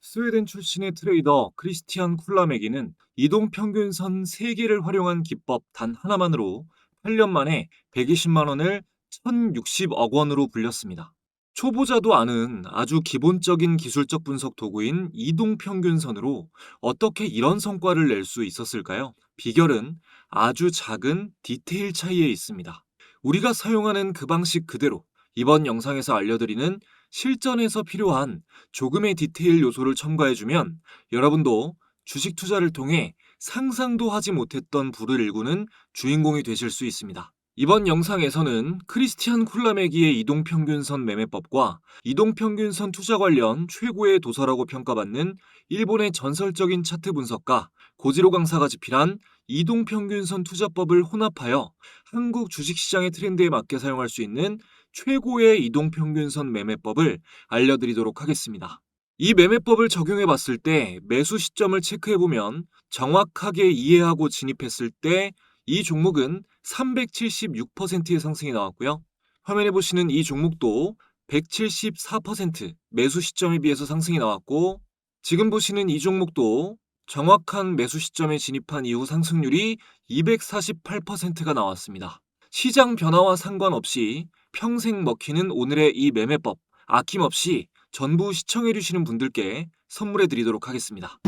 스웨덴 출신의 트레이더 크리스티안 쿨라메기는 이동 평균선 3개를 활용한 기법 단 하나만으로 8년 만에 120만 원을 1060억 원으로 불렸습니다. 초보자도 아는 아주 기본적인 기술적 분석 도구인 이동 평균선으로 어떻게 이런 성과를 낼 수 있었을까요? 비결은 아주 작은 디테일 차이에 있습니다. 우리가 사용하는 그 방식 그대로 이번 영상에서 알려드리는 실전에서 필요한 조금의 디테일 요소를 첨가해주면 여러분도 주식 투자를 통해 상상도 하지 못했던 부를 일구는 주인공이 되실 수 있습니다. 이번 영상에서는 크리스티안 쿨라메기의 이동평균선 매매법과 이동평균선 투자 관련 최고의 도서라고 평가받는 일본의 전설적인 차트 분석가 고지로 강사가 집필한 이동평균선 투자법을 혼합하여 한국 주식시장의 트렌드에 맞게 사용할 수 있는 최고의 이동평균선 매매법을 알려드리도록 하겠습니다. 이 매매법을 적용해 봤을 때 매수 시점을 체크해 보면 정확하게 이해하고 진입했을 때 이 종목은 376%의 상승이 나왔고요. 화면에 보시는 이 종목도 174% 매수 시점에 비해서 상승이 나왔고 지금 보시는 이 종목도 정확한 매수 시점에 진입한 이후 상승률이 248%가 나왔습니다. 시장 변화와 상관없이 평생 먹히는 오늘의 이 매매법 아낌없이 전부 시청해 주시는 분들께 선물해 드리도록 하겠습니다.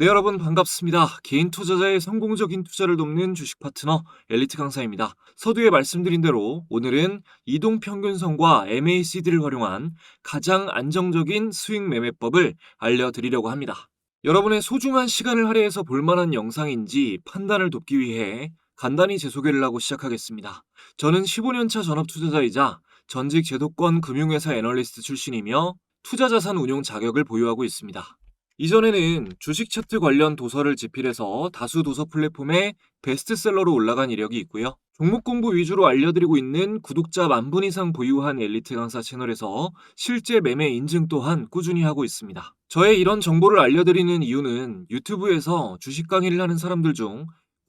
네 여러분 반갑습니다. 개인 투자자의 성공적인 투자를 돕는 주식 파트너 엘리트 강사입니다. 서두에 말씀드린 대로 오늘은 이동 평균선과 MACD를 활용한 가장 안정적인 스윙 매매법을 알려드리려고 합니다. 여러분의 소중한 시간을 할애해서 볼만한 영상인지 판단을 돕기 위해 간단히 제 소개를 하고 시작하겠습니다. 저는 15년차 전업 투자자이자 전직 제도권 금융회사 애널리스트 출신이며 투자자산 운용 자격을 보유하고 있습니다. 이전에는 주식 차트 관련 도서를 집필해서 다수 도서 플랫폼에 베스트셀러로 올라간 이력이 있고요. 종목 공부 위주로 알려드리고 있는 구독자 만 분 이상 보유한 엘리트 강사 채널에서 실제 매매 인증 또한 꾸준히 하고 있습니다. 저의 이런 정보를 알려드리는 이유는 유튜브에서 주식 강의를 하는 사람들 중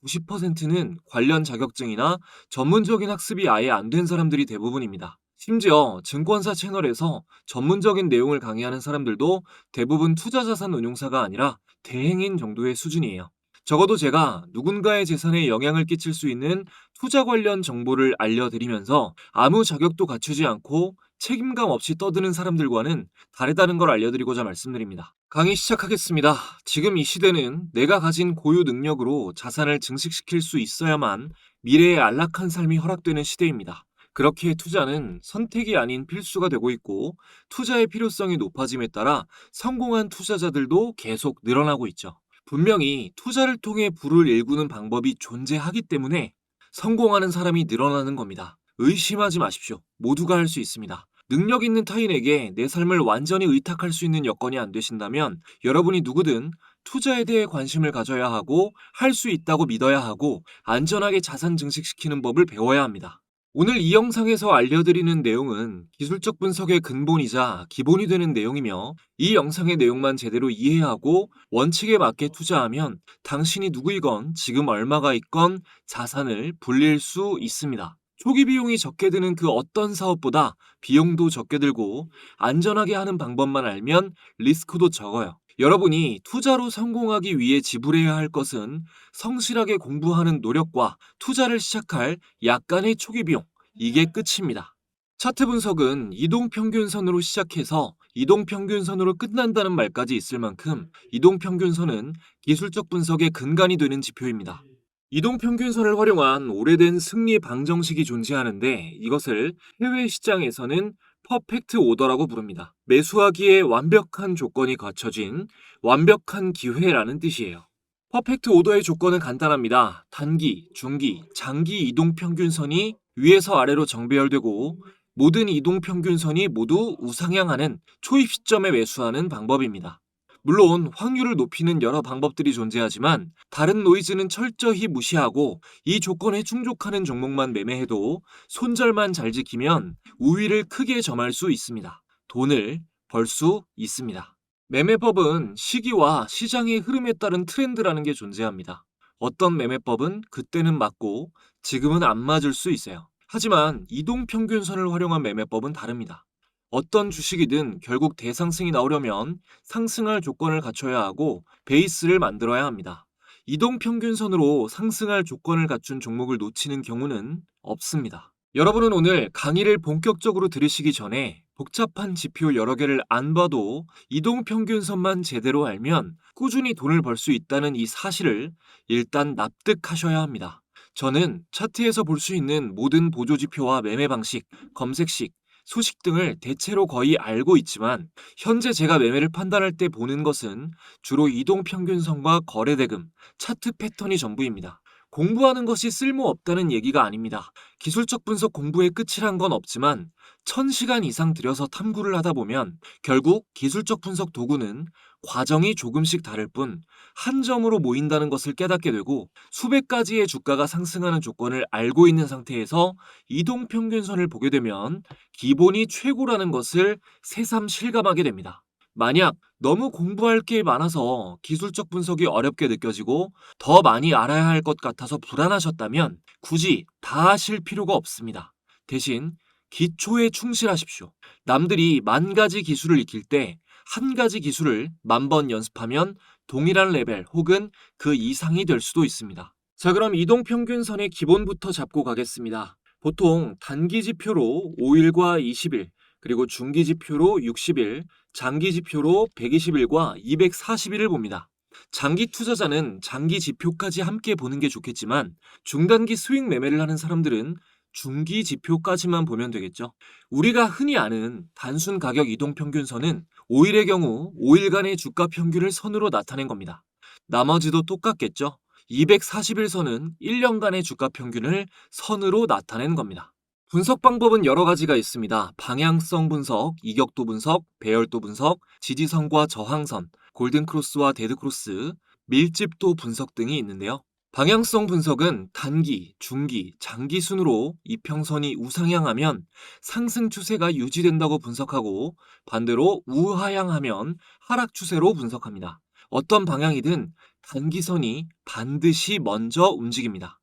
90%는 관련 자격증이나 전문적인 학습이 아예 안 된 사람들이 대부분입니다. 심지어 증권사 채널에서 전문적인 내용을 강의하는 사람들도 대부분 투자자산 운용사가 아니라 대행인 정도의 수준이에요. 적어도 제가 누군가의 재산에 영향을 끼칠 수 있는 투자 관련 정보를 알려드리면서 아무 자격도 갖추지 않고 책임감 없이 떠드는 사람들과는 다르다는 걸 알려드리고자 말씀드립니다. 강의 시작하겠습니다. 지금 이 시대는 내가 가진 고유 능력으로 자산을 증식시킬 수 있어야만 미래의 안락한 삶이 허락되는 시대입니다. 그렇게 투자는 선택이 아닌 필수가 되고 있고 투자의 필요성이 높아짐에 따라 성공한 투자자들도 계속 늘어나고 있죠. 분명히 투자를 통해 부를 일구는 방법이 존재하기 때문에 성공하는 사람이 늘어나는 겁니다. 의심하지 마십시오. 모두가 할 수 있습니다. 능력 있는 타인에게 내 삶을 완전히 의탁할 수 있는 여건이 안 되신다면 여러분이 누구든 투자에 대해 관심을 가져야 하고 할 수 있다고 믿어야 하고 안전하게 자산 증식시키는 법을 배워야 합니다. 오늘 이 영상에서 알려드리는 내용은 기술적 분석의 근본이자 기본이 되는 내용이며 이 영상의 내용만 제대로 이해하고 원칙에 맞게 투자하면 당신이 누구이건 지금 얼마가 있건 자산을 불릴 수 있습니다. 초기 비용이 적게 드는 그 어떤 사업보다 비용도 적게 들고 안전하게 하는 방법만 알면 리스크도 적어요. 여러분이 투자로 성공하기 위해 지불해야 할 것은 성실하게 공부하는 노력과 투자를 시작할 약간의 초기 비용, 이게 끝입니다. 차트 분석은 이동평균선으로 시작해서 이동평균선으로 끝난다는 말까지 있을 만큼 이동평균선은 기술적 분석의 근간이 되는 지표입니다. 이동평균선을 활용한 오래된 승리 방정식이 존재하는데 이것을 해외 시장에서는 퍼펙트 오더라고 부릅니다. 매수하기에 완벽한 조건이 갖춰진 완벽한 기회라는 뜻이에요. 퍼펙트 오더의 조건은 간단합니다. 단기, 중기, 장기 이동 평균선이 위에서 아래로 정배열되고 모든 이동 평균선이 모두 우상향하는 초입 시점에 매수하는 방법입니다. 물론 확률을 높이는 여러 방법들이 존재하지만 다른 노이즈는 철저히 무시하고 이 조건에 충족하는 종목만 매매해도 손절만 잘 지키면 우위를 크게 점할 수 있습니다. 돈을 벌 수 있습니다. 매매법은 시기와 시장의 흐름에 따른 트렌드라는 게 존재합니다. 어떤 매매법은 그때는 맞고 지금은 안 맞을 수 있어요. 하지만 이동평균선을 활용한 매매법은 다릅니다. 어떤 주식이든 결국 대상승이 나오려면 상승할 조건을 갖춰야 하고 베이스를 만들어야 합니다. 이동 평균선으로 상승할 조건을 갖춘 종목을 놓치는 경우는 없습니다. 여러분은 오늘 강의를 본격적으로 들으시기 전에 복잡한 지표 여러 개를 안 봐도 이동 평균선만 제대로 알면 꾸준히 돈을 벌 수 있다는 이 사실을 일단 납득하셔야 합니다. 저는 차트에서 볼 수 있는 모든 보조 지표와 매매 방식, 검색식, 소식 등을 대체로 거의 알고 있지만 현재 제가 매매를 판단할 때 보는 것은 주로 이동 평균선과 거래 대금, 차트 패턴이 전부입니다. 공부하는 것이 쓸모없다는 얘기가 아닙니다. 기술적 분석 공부의 끝이란 건 없지만 1000시간 이상 들여서 탐구를 하다 보면 결국 기술적 분석 도구는 과정이 조금씩 다를 뿐 한 점으로 모인다는 것을 깨닫게 되고 수백 가지의 주가가 상승하는 조건을 알고 있는 상태에서 이동 평균선을 보게 되면 기본이 최고라는 것을 새삼 실감하게 됩니다. 만약 너무 공부할 게 많아서 기술적 분석이 어렵게 느껴지고 더 많이 알아야 할 것 같아서 불안하셨다면 굳이 다 하실 필요가 없습니다. 대신 기초에 충실하십시오. 남들이 만 가지 기술을 익힐 때 한 가지 기술을 만 번 연습하면 동일한 레벨 혹은 그 이상이 될 수도 있습니다. 자, 그럼 이동평균선의 기본부터 잡고 가겠습니다. 보통 단기 지표로 5일과 20일, 그리고 중기 지표로 60일, 장기 지표로 120일과 240일을 봅니다. 장기 투자자는 장기 지표까지 함께 보는 게 좋겠지만 중단기 스윙 매매를 하는 사람들은 중기 지표까지만 보면 되겠죠. 우리가 흔히 아는 단순 가격 이동 평균선은 5일의 경우 5일간의 주가 평균을 선으로 나타낸 겁니다. 나머지도 똑같겠죠. 240일 선은 1년간의 주가 평균을 선으로 나타낸 겁니다. 분석 방법은 여러 가지가 있습니다. 방향성 분석, 이격도 분석, 배열도 분석, 지지선과 저항선, 골든크로스와 데드크로스, 밀집도 분석 등이 있는데요. 방향성 분석은 단기, 중기, 장기 순으로 이평선이 우상향하면 상승 추세가 유지된다고 분석하고 반대로 우하향하면 하락 추세로 분석합니다. 어떤 방향이든 단기선이 반드시 먼저 움직입니다.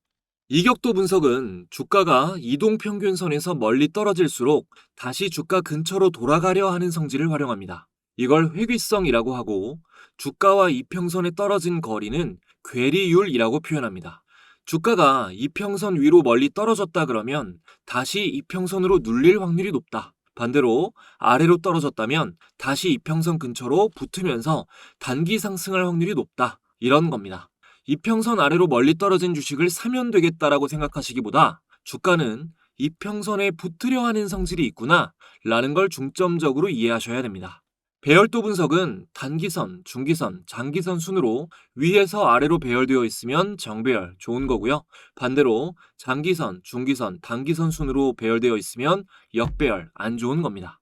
이격도 분석은 주가가 이동평균선에서 멀리 떨어질수록 다시 주가 근처로 돌아가려 하는 성질을 활용합니다. 이걸 회귀성이라고 하고 주가와 이평선에 떨어진 거리는 괴리율이라고 표현합니다. 주가가 이평선 위로 멀리 떨어졌다 그러면 다시 이평선으로 눌릴 확률이 높다. 반대로 아래로 떨어졌다면 다시 이평선 근처로 붙으면서 단기 상승할 확률이 높다. 이런 겁니다. 이평선 아래로 멀리 떨어진 주식을 사면 되겠다라고 생각하시기보다 주가는 이평선에 붙으려 하는 성질이 있구나 라는 걸 중점적으로 이해하셔야 됩니다. 배열도 분석은 단기선, 중기선, 장기선 순으로 위에서 아래로 배열되어 있으면 정배열, 좋은 거고요. 반대로 장기선, 중기선, 단기선 순으로 배열되어 있으면 역배열, 안 좋은 겁니다.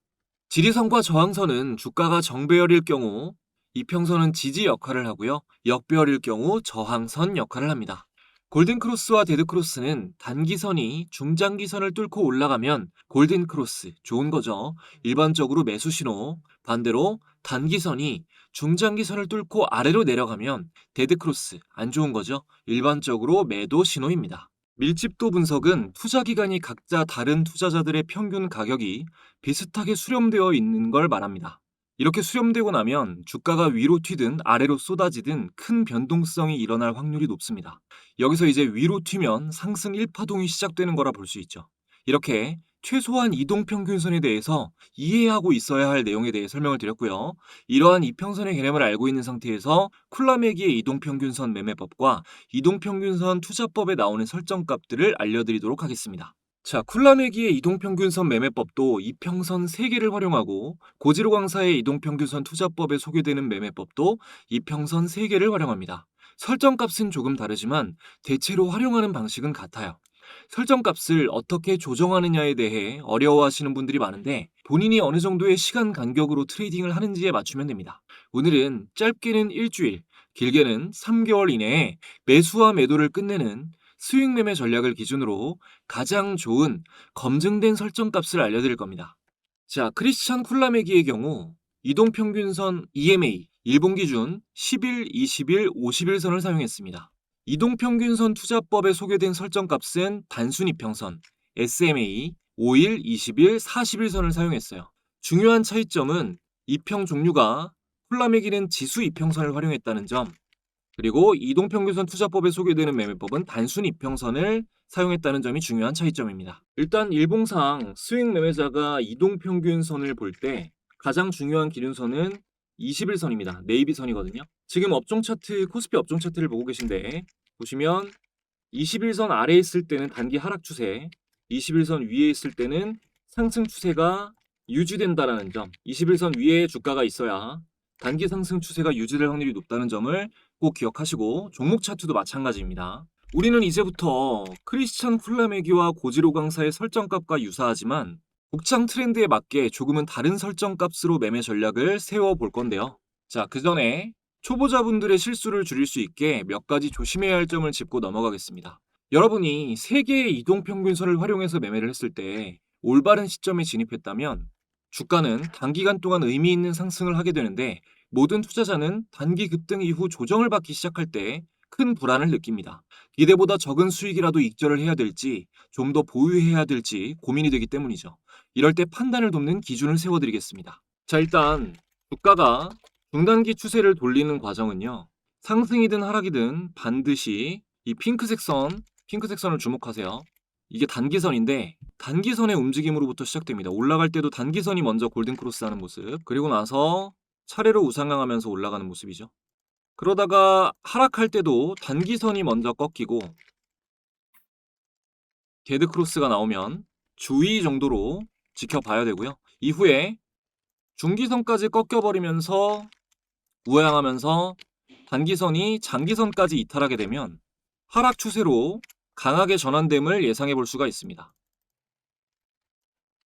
지리선과 저항선은 주가가 정배열일 경우 이평선은 지지 역할을 하고요. 역배열일 경우 저항선 역할을 합니다. 골든크로스와 데드크로스는 단기선이 중장기선을 뚫고 올라가면 골든크로스, 좋은 거죠. 일반적으로 매수 신호. 반대로 단기선이 중장기선을 뚫고 아래로 내려가면 데드크로스, 안 좋은 거죠. 일반적으로 매도 신호입니다. 밀집도 분석은 투자 기간이 각자 다른 투자자들의 평균 가격이 비슷하게 수렴되어 있는 걸 말합니다. 이렇게 수렴되고 나면 주가가 위로 튀든 아래로 쏟아지든 큰 변동성이 일어날 확률이 높습니다. 여기서 이제 위로 튀면 상승 1파동이 시작되는 거라 볼 수 있죠. 이렇게 최소한 이동평균선에 대해서 이해하고 있어야 할 내용에 대해 설명을 드렸고요. 이러한 이평선의 개념을 알고 있는 상태에서 쿨라메기의 이동평균선 매매법과 이동평균선 투자법에 나오는 설정값들을 알려드리도록 하겠습니다. 자, 쿨라메기의 이동평균선 매매법도 이평선 3개를 활용하고 고지로 강사의 이동평균선 투자법에 소개되는 매매법도 이평선 3개를 활용합니다. 설정값은 조금 다르지만 대체로 활용하는 방식은 같아요. 설정값을 어떻게 조정하느냐에 대해 어려워하시는 분들이 많은데 본인이 어느 정도의 시간 간격으로 트레이딩을 하는지에 맞추면 됩니다. 오늘은 짧게는 일주일, 길게는 3개월 이내에 매수와 매도를 끝내는 스윙 매매 전략을 기준으로 가장 좋은 검증된 설정 값을 알려드릴 겁니다. 자, 크리스찬 쿨라메기의 경우 이동평균선 EMA 일본 기준 10일, 20일, 50일 선을 사용했습니다. 이동평균선 투자법에 소개된 설정값은 단순 이평선, SMA, 5일, 20일, 40일선을 사용했어요. 중요한 차이점은 이평 종류가 콜라메기는 지수 이평선을 활용했다는 점, 그리고 이동평균선 투자법에 소개되는 매매법은 단순 이평선을 사용했다는 점이 중요한 차이점입니다. 일단 일봉상 스윙 매매자가 이동평균선을 볼 때 가장 중요한 기준선은 21선입니다. 네이비선이거든요. 지금 업종 차트, 코스피 업종 차트를 보고 계신데 보시면 21선 아래에 있을 때는 단기 하락 추세, 21선 위에 있을 때는 상승 추세가 유지된다라는 점, 21선 위에 주가가 있어야 단기 상승 추세가 유지될 확률이 높다는 점을 꼭 기억하시고 종목 차트도 마찬가지입니다. 우리는 이제부터 크리스찬 쿨라메기와 고지로 강사의 설정값과 유사하지만 복장 트렌드에 맞게 조금은 다른 설정값으로 매매 전략을 세워볼 건데요. 자, 그 전에 초보자분들의 실수를 줄일 수 있게 몇 가지 조심해야 할 점을 짚고 넘어가겠습니다. 여러분이 세 개의 이동평균선을 활용해서 매매를 했을 때 올바른 시점에 진입했다면 주가는 단기간 동안 의미 있는 상승을 하게 되는데 모든 투자자는 단기 급등 이후 조정을 받기 시작할 때 큰 불안을 느낍니다. 기대보다 적은 수익이라도 익절을 해야 될지 좀 더 보유해야 될지 고민이 되기 때문이죠. 이럴 때 판단을 돕는 기준을 세워드리겠습니다. 자, 일단 주가가 중단기 추세를 돌리는 과정은요. 상승이든 하락이든 반드시 이 핑크색 선, 핑크색 선을 주목하세요. 이게 단기선인데 단기선의 움직임으로부터 시작됩니다. 올라갈 때도 단기선이 먼저 골든 크로스 하는 모습. 그리고 나서 차례로 우상향하면서 올라가는 모습이죠. 그러다가 하락할 때도 단기선이 먼저 꺾이고 데드 크로스가 나오면 주의 정도로 지켜봐야 되고요. 이후에 중기선까지 꺾여버리면서 우회항하면서 단기선이 장기선까지 이탈하게 되면 하락 추세로 강하게 전환됨을 예상해 볼 수가 있습니다.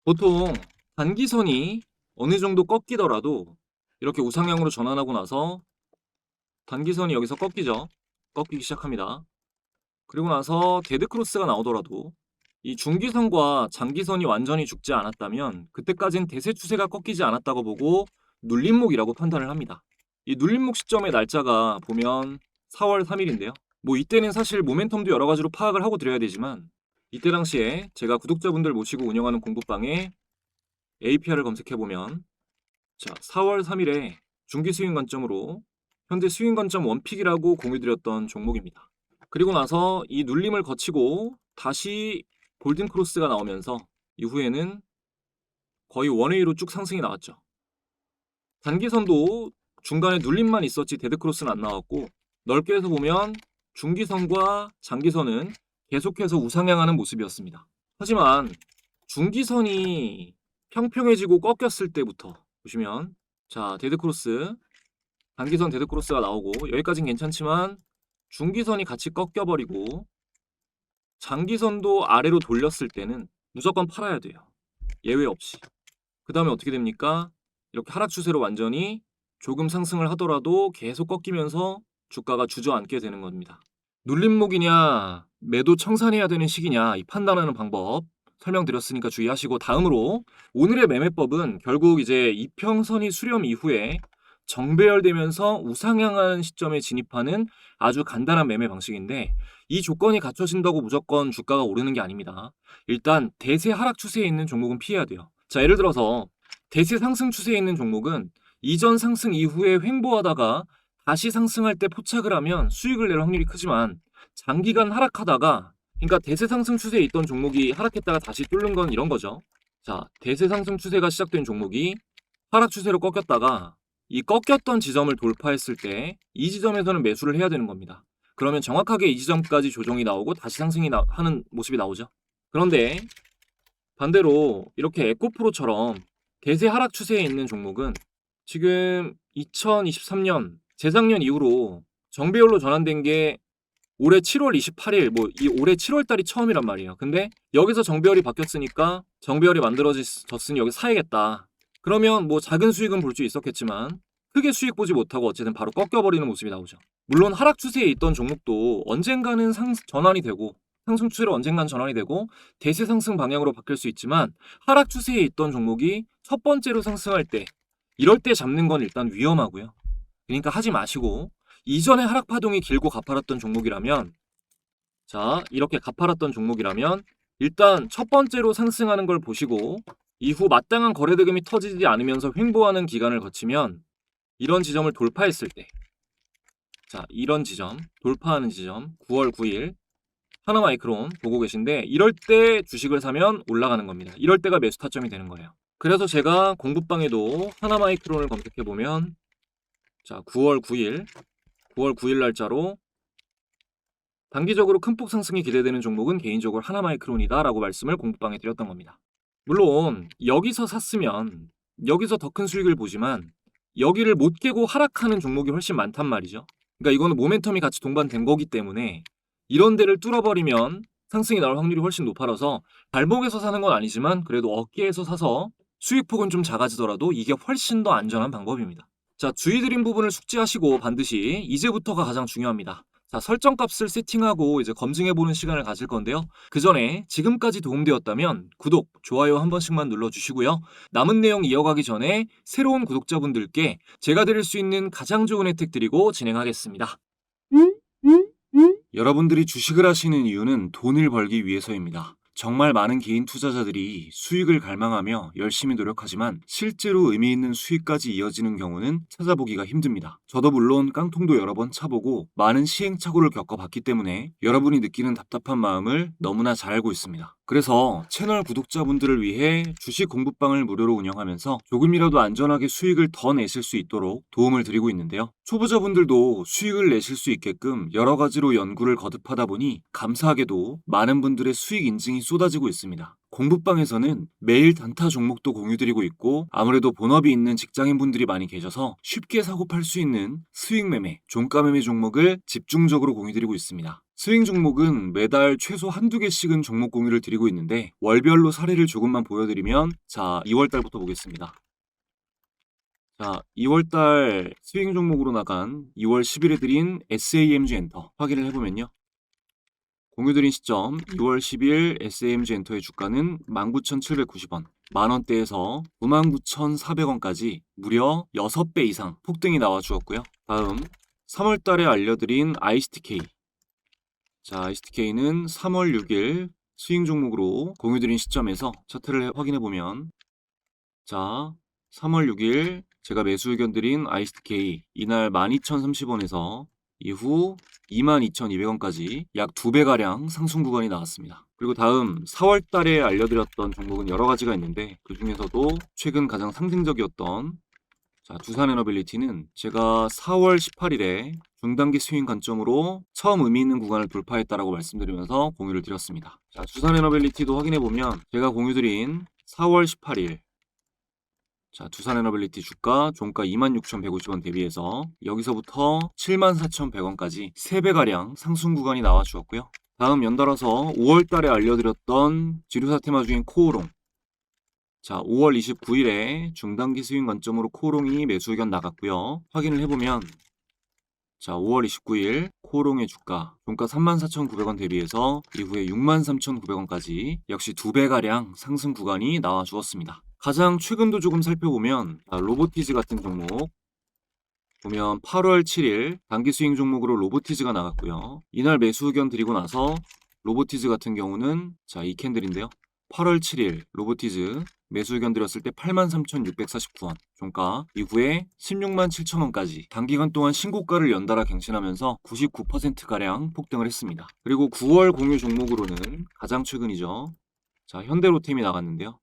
보통 단기선이 어느 정도 꺾이더라도 이렇게 우상향으로 전환하고 나서 단기선이 여기서 꺾이죠. 꺾이기 시작합니다. 그리고 나서 데드크로스가 나오더라도 이 중기선과 장기선이 완전히 죽지 않았다면 그때까진 대세 추세가 꺾이지 않았다고 보고 눌림목이라고 판단을 합니다. 이 눌림목 시점의 날짜가 보면 4월 3일인데요. 뭐 이때는 사실 모멘텀도 여러 가지로 파악을 하고 드려야 되지만 이때 당시에 제가 구독자분들 모시고 운영하는 공부방에 APR을 검색해 보면 자 4월 3일에 중기 수익 관점으로 현재 수익 관점 원픽이라고 공유드렸던 종목입니다. 그리고 나서 이 눌림을 거치고 다시 골든 크로스가 나오면서 이후에는 거의 원웨이로 쭉 상승이 나왔죠. 단기선도 중간에 눌림만 있었지 데드크로스는 안 나왔고 넓게 해서 보면 중기선과 장기선은 계속해서 우상향하는 모습이었습니다. 하지만 중기선이 평평해지고 꺾였을 때부터 보시면 자 데드크로스 단기선 데드크로스가 나오고 여기까진 괜찮지만 중기선이 같이 꺾여버리고 장기선도 아래로 돌렸을 때는 무조건 팔아야 돼요. 예외 없이. 그 다음에 어떻게 됩니까? 이렇게 하락 추세로 완전히 조금 상승을 하더라도 계속 꺾이면서 주가가 주저앉게 되는 겁니다. 눌림목이냐, 매도 청산해야 되는 시기냐, 이 판단하는 방법 설명드렸으니까 주의하시고 다음으로 오늘의 매매법은 결국 이제 이평선이 수렴 이후에 정배열되면서 우상향하는 시점에 진입하는 아주 간단한 매매 방식인데 이 조건이 갖춰진다고 무조건 주가가 오르는 게 아닙니다. 일단 대세 하락 추세에 있는 종목은 피해야 돼요. 자, 예를 들어서 대세 상승 추세에 있는 종목은 이전 상승 이후에 횡보하다가 다시 상승할 때 포착을 하면 수익을 낼 확률이 크지만 장기간 하락하다가 그러니까 대세 상승 추세에 있던 종목이 하락했다가 다시 뚫는 건 이런 거죠. 자, 대세 상승 추세가 시작된 종목이 하락 추세로 꺾였다가 이 꺾였던 지점을 돌파했을 때 이 지점에서는 매수를 해야 되는 겁니다. 그러면 정확하게 이 지점까지 조정이 나오고 다시 상승이 나, 하는 모습이 나오죠. 그런데 반대로 이렇게 에코프로처럼 대세 하락 추세에 있는 종목은 지금 2023년 재작년 이후로 정배열로 전환된 게 올해 7월 28일 뭐 이 올해 7월 달이 처음이란 말이에요. 근데 여기서 정배열이 바뀌었으니까 정배열이 만들어졌으니 여기 사야겠다. 그러면 뭐 작은 수익은 볼 수 있었겠지만 크게 수익 보지 못하고 어쨌든 바로 꺾여버리는 모습이 나오죠. 물론 하락 추세에 있던 종목도 언젠가는 상, 전환이 되고 상승 추세로 언젠간 전환이 되고 대세 상승 방향으로 바뀔 수 있지만 하락 추세에 있던 종목이 첫 번째로 상승할 때 이럴 때 잡는 건 일단 위험하고요. 그러니까 하지 마시고 이전에 하락 파동이 길고 가파랐던 종목이라면 자, 이렇게 가파랐던 종목이라면 일단 첫 번째로 상승하는 걸 보시고 이후 마땅한 거래 대금이 터지지 않으면서 횡보하는 기간을 거치면 이런 지점을 돌파했을 때 자, 이런 지점, 돌파하는 지점 9월 9일 하나 마이크론 보고 계신데 이럴 때 주식을 사면 올라가는 겁니다. 이럴 때가 매수 타점이 되는 거예요. 그래서 제가 공부방에도 하나 마이크론을 검색해 보면 자, 9월 9일 9월 9일 날짜로 단기적으로 큰 폭 상승이 기대되는 종목은 개인적으로 하나마이크론이다 라고 말씀을 공부방에 드렸던 겁니다. 물론 여기서 샀으면 여기서 더 큰 수익을 보지만 여기를 못 깨고 하락하는 종목이 훨씬 많단 말이죠. 그러니까 이거는 모멘텀이 같이 동반된 거기 때문에 이런 데를 뚫어버리면 상승이 나올 확률이 훨씬 높아서 발목에서 사는 건 아니지만 그래도 어깨에서 사서 수익폭은 좀 작아지더라도 이게 훨씬 더 안전한 방법입니다. 자, 주의 드린 부분을 숙지하시고 반드시 이제부터가 가장 중요합니다. 자, 설정 값을 세팅하고 이제 검증해보는 시간을 가질 건데요. 그 전에 지금까지 도움되었다면 구독, 좋아요 한 번씩만 눌러주시고요. 남은 내용 이어가기 전에 새로운 구독자분들께 제가 드릴 수 있는 가장 좋은 혜택 드리고 진행하겠습니다. 여러분들이 주식을 하시는 이유는 돈을 벌기 위해서입니다. 정말 많은 개인 투자자들이 수익을 갈망하며 열심히 노력하지만 실제로 의미 있는 수익까지 이어지는 경우는 찾아보기가 힘듭니다. 저도 물론 깡통도 여러 번 차보고 많은 시행착오를 겪어봤기 때문에 여러분이 느끼는 답답한 마음을 너무나 잘 알고 있습니다. 그래서 채널 구독자분들을 위해 주식 공부방을 무료로 운영하면서 조금이라도 안전하게 수익을 더 내실 수 있도록 도움을 드리고 있는데요. 초보자분들도 수익을 내실 수 있게끔 여러 가지로 연구를 거듭하다 보니 감사하게도 많은 분들의 수익 인증이 쏟아지고 있습니다. 공부방에서는 매일 단타 종목도 공유드리고 있고 아무래도 본업이 있는 직장인분들이 많이 계셔서 쉽게 사고 팔 수 있는 수익 매매, 종가 매매 종목을 집중적으로 공유드리고 있습니다. 스윙 종목은 매달 최소 한두 개씩은 종목 공유를 드리고 있는데 월별로 사례를 조금만 보여드리면 자 2월달부터 보겠습니다. 자 2월달 스윙 종목으로 나간 2월 10일에 드린 SAMG 엔터 확인을 해보면요. 공유드린 시점 2월 10일 SAMG 엔터의 주가는 19,790원, 만원대에서 99,400원까지 무려 6배 이상 폭등이 나와 주었고요. 다음 3월 달에 알려드린 ISTK. 자, ISTK는 3월 6일 스윙 종목으로 공유드린 시점에서 차트를 확인해 보면 자, 3월 6일 제가 매수 의견 드린 ISTK 이날 12,030원에서 이후 22,200원까지 약 2배가량 상승 구간이 나왔습니다. 그리고 다음 4월 달에 알려드렸던 종목은 여러 가지가 있는데 그 중에서도 최근 가장 상승적이었던 자, 두산 에너빌리티는 제가 4월 18일에 중단기 스윙 관점으로 처음 의미 있는 구간을 돌파했다라고 말씀드리면서 공유를 드렸습니다. 자, 두산 에너빌리티도 확인해 보면 제가 공유 드린 4월 18일 자, 두산 에너빌리티 주가 종가 26,150원 대비해서 여기서부터 74,100원까지 3배가량 상승 구간이 나와 주었고요. 다음 연달아서 5월 달에 알려드렸던 지류사 테마 중인 코오롱. 자, 5월 29일에 중단기 스윙 관점으로 코오롱이 매수 의견 나갔고요. 확인을 해보면 자, 5월 29일 코오롱의 주가 종가 34,900원 대비해서 이후에 63,900원까지 역시 2배가량 상승 구간이 나와 주었습니다. 가장 최근도 조금 살펴보면 아, 로보티즈 같은 종목 보면 8월 7일 단기 스윙 종목으로 로보티즈가 나갔고요. 이날 매수 의견 드리고 나서 로보티즈 같은 경우는 자, 이 캔들인데요. 8월 7일 로보티즈 매수 의견 드렸을 때 83,649원 종가 이후에 16만 7천원까지 단기간 동안 신고가를 연달아 갱신하면서 99%가량 폭등을 했습니다. 그리고 9월 공유 종목으로는 가장 최근이죠. 자 현대로템이 나갔는데요.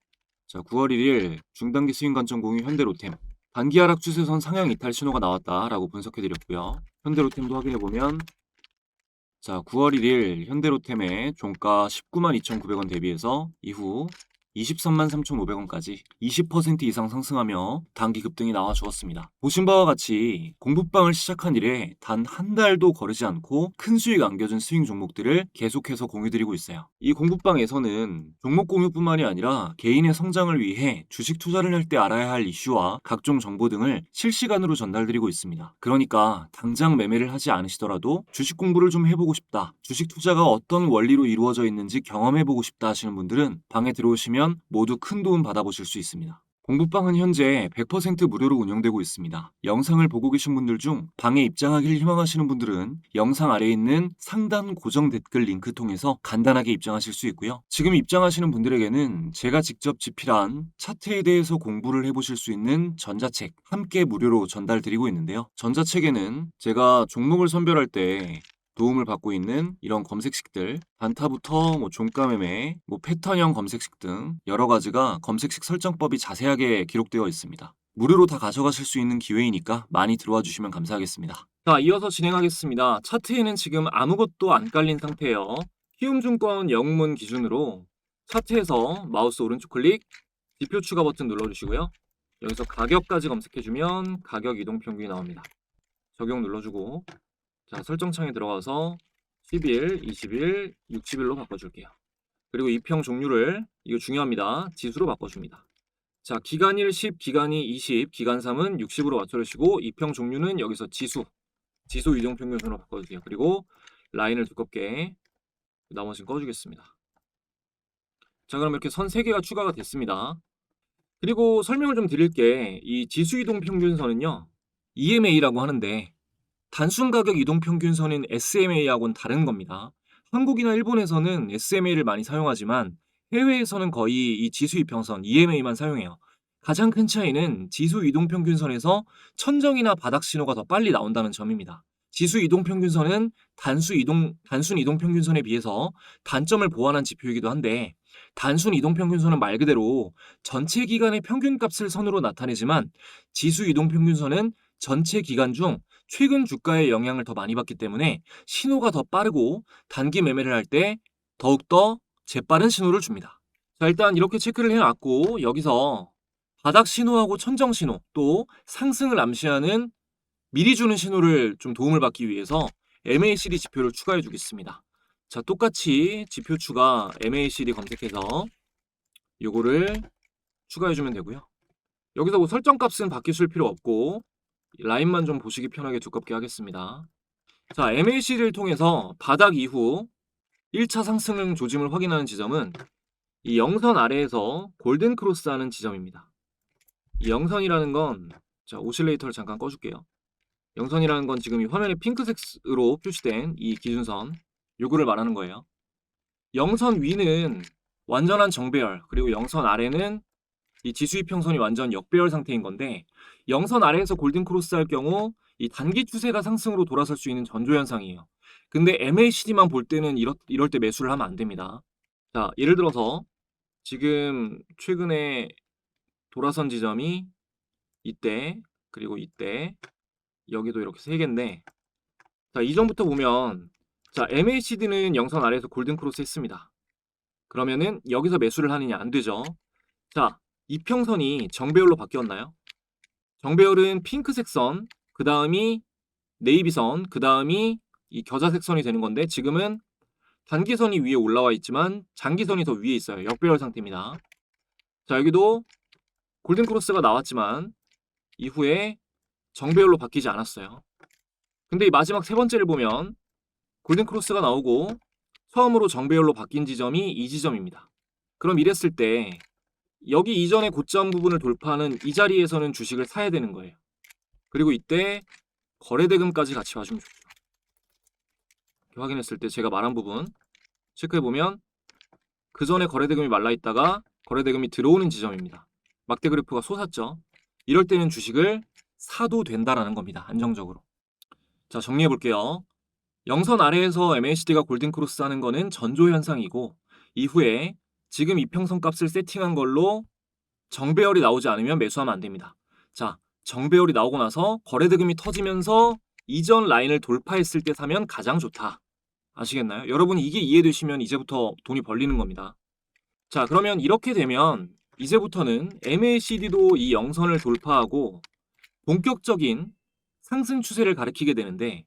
자, 9월 1일 중단기 스윙 관점 공유 현대로템 단기 하락 추세선 상향 이탈 신호가 나왔다라고 분석해 드렸고요. 현대로템도 확인해 보면 자, 9월 1일 현대로템의 종가 19만 2,900원 대비해서 이후 23만 3,500원까지 20% 이상 상승하며 단기 급등이 나와 주었습니다. 보신 바와 같이 공부방을 시작한 이래 단 한 달도 거르지 않고 큰 수익 안겨준 스윙 종목들을 계속해서 공유드리고 있어요. 이 공부방에서는 종목 공유뿐만이 아니라 개인의 성장을 위해 주식 투자를 할 때 알아야 할 이슈와 각종 정보 등을 실시간으로 전달드리고 있습니다. 그러니까 당장 매매를 하지 않으시더라도 주식 공부를 좀 해보고 싶다. 주식 투자가 어떤 원리로 이루어져 있는지 경험해보고 싶다 하시는 분들은 방에 들어오시면 모두 큰 도움 받아보실 수 있습니다. 공부방은 현재 100% 무료로 운영되고 있습니다. 영상을 보고 계신 분들 중 방에 입장하기를 희망하시는 분들은 영상 아래에 있는 상단 고정 댓글 링크 통해서 간단하게 입장하실 수 있고요. 지금 입장하시는 분들에게는 제가 직접 집필한 차트에 대해서 공부를 해보실 수 있는 전자책 함께 무료로 전달드리고 있는데요. 전자책에는 제가 종목을 선별할 때 도움을 받고 있는 이런 검색식들 단타부터 뭐 종가매매, 뭐 패턴형 검색식 등 여러 가지가 검색식 설정법이 자세하게 기록되어 있습니다. 무료로 다 가져가실 수 있는 기회이니까 많이 들어와 주시면 감사하겠습니다. 자, 이어서 진행하겠습니다. 차트에는 지금 아무것도 안 깔린 상태예요. 키움증권 영문 기준으로 차트에서 마우스 오른쪽 클릭, 지표 추가 버튼 눌러주시고요. 여기서 가격까지 검색해주면 가격 이동 평균이 나옵니다. 적용 눌러주고 자, 설정창에 들어가서 10일, 20일, 60일로 바꿔줄게요. 그리고 이평 종류를 이거 중요합니다. 지수로 바꿔줍니다. 자, 기간 1 10, 기간 2 20, 기간 3은 60으로 맞춰주시고 이평 종류는 여기서 지수, 지수 이동 평균선으로 바꿔주세요. 그리고 라인을 두껍게 나머지는 꺼주겠습니다. 자, 그럼 이렇게 선 3개가 추가가 됐습니다. 그리고 설명을 좀 드릴게. 이 지수 이동 평균선은요. EMA라고 하는데 단순 가격 이동 평균선인 SMA하고는 다른 겁니다. 한국이나 일본에서는 SMA를 많이 사용하지만 해외에서는 거의 이 지수 이평선 EMA만 사용해요. 가장 큰 차이는 지수 이동 평균선에서 천정이나 바닥 신호가 더 빨리 나온다는 점입니다. 지수 이동 평균선은 단수 이동 단순 이동 평균선에 비해서 단점을 보완한 지표이기도 한데 단순 이동 평균선은 말 그대로 전체 기간의 평균값을 선으로 나타내지만 지수 이동 평균선은 전체 기간 중 최근 주가의 영향을 더 많이 받기 때문에 신호가 더 빠르고 단기 매매를 할 때 더욱더 재빠른 신호를 줍니다. 자, 일단 이렇게 체크를 해놨고 여기서 바닥 신호하고 천정 신호 또 상승을 암시하는 미리 주는 신호를 좀 도움을 받기 위해서 MACD 지표를 추가해 주겠습니다. 자, 똑같이 지표 추가 MACD 검색해서 요거를 추가해 주면 되고요. 여기서 뭐 설정 값은 바뀌실 필요 없고 라인만 좀 보시기 편하게 두껍게 하겠습니다. 자, MAC를 통해서 바닥 이후 1차 상승 조짐을 확인하는 지점은 이 영선 아래에서 골든 크로스 하는 지점입니다. 이 영선이라는 건, 자, 오실레이터를 잠깐 꺼 줄게요. 영선이라는 건 지금 이 화면에 핑크색으로 표시된 이 기준선, 요거를 말하는 거예요. 영선 위는 완전한 정배열, 그리고 영선 아래는 이 지수 이평선이 완전 역배열 상태인 건데 영선 아래에서 골든 크로스 할 경우 이 단기 추세가 상승으로 돌아설 수 있는 전조 현상이에요. 근데 MACD만 볼 때는 이럴, 이럴 때 매수를 하면 안 됩니다. 자, 예를 들어서 지금 최근에 돌아선 지점이 이때 그리고 이때 여기도 이렇게 세 개인데 자, 이전부터 보면 자, MACD는 영선 아래에서 골든 크로스 했습니다. 그러면은 여기서 매수를 하느냐 안 되죠. 자, 이평선이 정배열로 바뀌었나요? 정배열은 핑크색 선, 그 다음이 네이비선, 그 다음이 이 겨자색 선이 되는 건데 지금은 단기선이 위에 올라와 있지만 장기선이 더 위에 있어요. 역배열 상태입니다. 자 여기도 골든크로스가 나왔지만 이후에 정배열로 바뀌지 않았어요. 근데 이 마지막 세 번째를 보면 골든크로스가 나오고 처음으로 정배열로 바뀐 지점이 이 지점입니다. 그럼 이랬을 때 여기 이전의 고점 부분을 돌파하는 이 자리에서는 주식을 사야 되는 거예요. 그리고 이때 거래대금까지 같이 봐주면 좋죠. 확인했을 때 제가 말한 부분 체크해 보면 그 전에 거래대금이 말라 있다가 거래대금이 들어오는 지점입니다. 막대 그래프가 솟았죠. 이럴 때는 주식을 사도 된다라는 겁니다. 안정적으로. 자 정리해 볼게요. 영선 아래에서 MACD가 골든 크로스 하는 거는 전조 현상이고 이후에 지금 이평선 값을 세팅한 걸로 정배열이 나오지 않으면 매수하면 안 됩니다. 자, 정배열이 나오고 나서 거래대금이 터지면서 이전 라인을 돌파했을 때 사면 가장 좋다. 아시겠나요? 여러분 이게 이해되시면 이제부터 돈이 벌리는 겁니다. 자, 그러면 이렇게 되면 이제부터는 MACD도 이 영선을 돌파하고 본격적인 상승 추세를 가리키게 되는데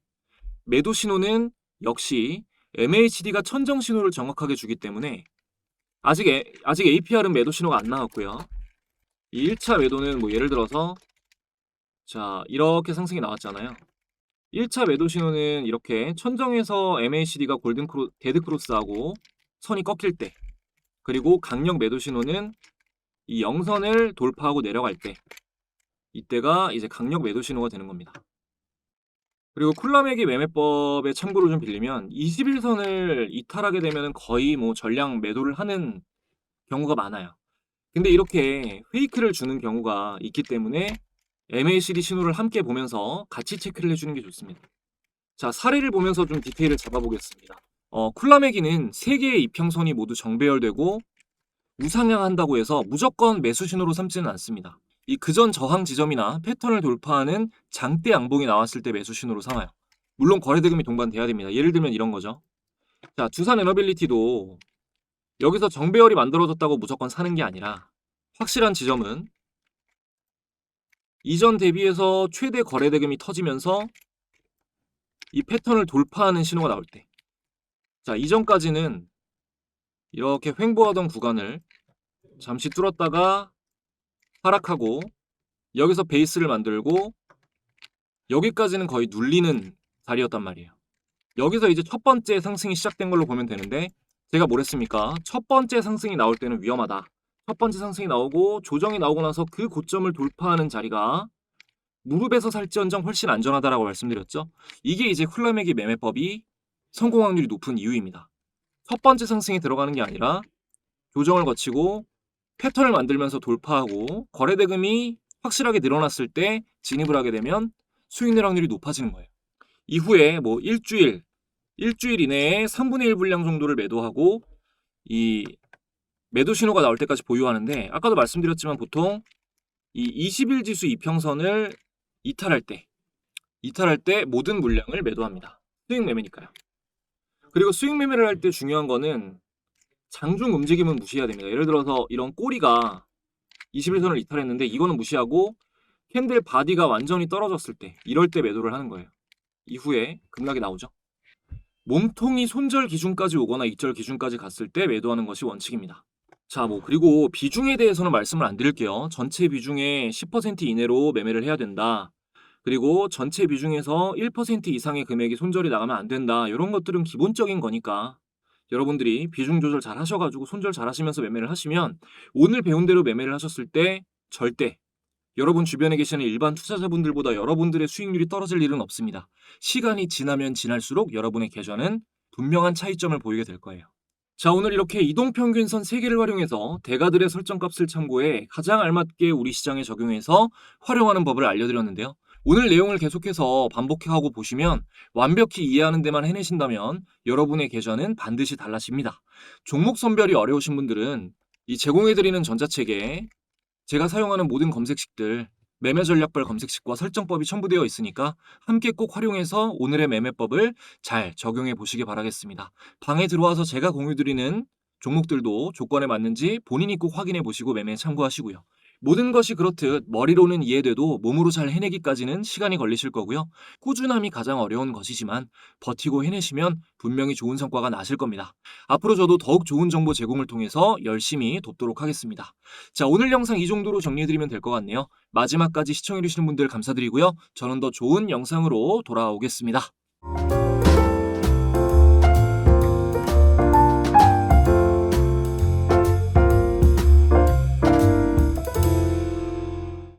매도 신호는 역시 MACD가 천정 신호를 정확하게 주기 때문에 아직 에, 아직 APR은 매도 신호가 안 나왔고요. 이 1차 매도는 뭐 예를 들어서 자 이렇게 상승이 나왔잖아요. 1차 매도 신호는 이렇게 천정에서 MACD가 골든 크로 데드 크로스하고 선이 꺾일 때 그리고 강력 매도 신호는 이 영선을 돌파하고 내려갈 때 이때가 이제 강력 매도 신호가 되는 겁니다. 그리고 쿨라맥이 매매법의 참고로 좀 빌리면 21선을 이탈하게 되면 거의 뭐 전량 매도를 하는 경우가 많아요. 근데 이렇게 페이크를 주는 경우가 있기 때문에 MACD 신호를 함께 보면서 같이 체크를 해주는 게 좋습니다. 자, 사례를 보면서 좀 디테일을 잡아보겠습니다. 어, 쿨라맥이는 3개의 이평선이 모두 정배열되고 우상향한다고 해서 무조건 매수 신호로 삼지는 않습니다. 이 그전 저항 지점이나 패턴을 돌파하는 장대 양봉이 나왔을 때 매수 신호로 삼아요. 물론 거래 대금이 동반돼야 됩니다. 예를 들면 이런 거죠. 자, 두산 에너빌리티도 여기서 정배열이 만들어졌다고 무조건 사는 게 아니라 확실한 지점은 이전 대비해서 최대 거래 대금이 터지면서 이 패턴을 돌파하는 신호가 나올 때. 자, 이전까지는 이렇게 횡보하던 구간을 잠시 뚫었다가 하락하고 여기서 베이스를 만들고 여기까지는 거의 눌리는 자리였단 말이에요. 여기서 이제 첫 번째 상승이 시작된 걸로 보면 되는데 제가 뭐랬습니까? 첫 번째 상승이 나올 때는 위험하다. 첫 번째 상승이 나오고 조정이 나오고 나서 그 고점을 돌파하는 자리가 무릎에서 살지언정 훨씬 안전하다라고 말씀드렸죠. 이게 이제 쿨라맥이 매매법이 성공 확률이 높은 이유입니다. 첫 번째 상승이 들어가는 게 아니라 조정을 거치고 패턴을 만들면서 돌파하고 거래 대금이 확실하게 늘어났을 때 진입을 하게 되면 수익 낼 확률이 높아지는 거예요. 이후에 뭐 일주일, 일주일 이내에 3분의 1 분량 정도를 매도하고 이 매도 신호가 나올 때까지 보유하는데 아까도 말씀드렸지만 보통 이 20일 지수 이평선을 이탈할 때 이탈할 때 모든 물량을 매도합니다. 수익 매매니까요. 그리고 수익 매매를 할 때 중요한 거는 장중 움직임은 무시해야 됩니다. 예를 들어서 이런 꼬리가 21선을 이탈했는데 이거는 무시하고 캔들 바디가 완전히 떨어졌을 때 이럴 때 매도를 하는 거예요. 이후에 급락이 나오죠. 몸통이 손절 기준까지 오거나 익절 기준까지 갔을 때 매도하는 것이 원칙입니다. 자, 뭐 그리고 비중에 대해서는 말씀을 안 드릴게요. 전체 비중의 10% 이내로 매매를 해야 된다. 그리고 전체 비중에서 1% 이상의 금액이 손절이 나가면 안 된다. 이런 것들은 기본적인 거니까 여러분들이 비중 조절 잘 하셔가지고 손절 잘 하시면서 매매를 하시면 오늘 배운 대로 매매를 하셨을 때 절대 여러분 주변에 계시는 일반 투자자분들보다 여러분들의 수익률이 떨어질 일은 없습니다. 시간이 지나면 지날수록 여러분의 계좌는 분명한 차이점을 보이게 될 거예요. 자, 오늘 이렇게 이동평균선 3개를 활용해서 대가들의 설정값을 참고해 가장 알맞게 우리 시장에 적용해서 활용하는 법을 알려드렸는데요. 오늘 내용을 계속해서 반복하고 보시면 완벽히 이해하는 데만 해내신다면 여러분의 계좌는 반드시 달라집니다. 종목 선별이 어려우신 분들은 이 제공해드리는 전자책에 제가 사용하는 모든 검색식들 매매 전략별 검색식과 설정법이 첨부되어 있으니까 함께 꼭 활용해서 오늘의 매매법을 잘 적용해 보시기 바라겠습니다. 방에 들어와서 제가 공유드리는 종목들도 조건에 맞는지 본인이 꼭 확인해 보시고 매매에 참고하시고요. 모든 것이 그렇듯 머리로는 이해돼도 몸으로 잘 해내기까지는 시간이 걸리실 거고요. 꾸준함이 가장 어려운 것이지만 버티고 해내시면 분명히 좋은 성과가 나실 겁니다. 앞으로 저도 더욱 좋은 정보 제공을 통해서 열심히 돕도록 하겠습니다. 자, 오늘 영상 이 정도로 정리해드리면 될 것 같네요. 마지막까지 시청해주시는 분들 감사드리고요. 저는 더 좋은 영상으로 돌아오겠습니다.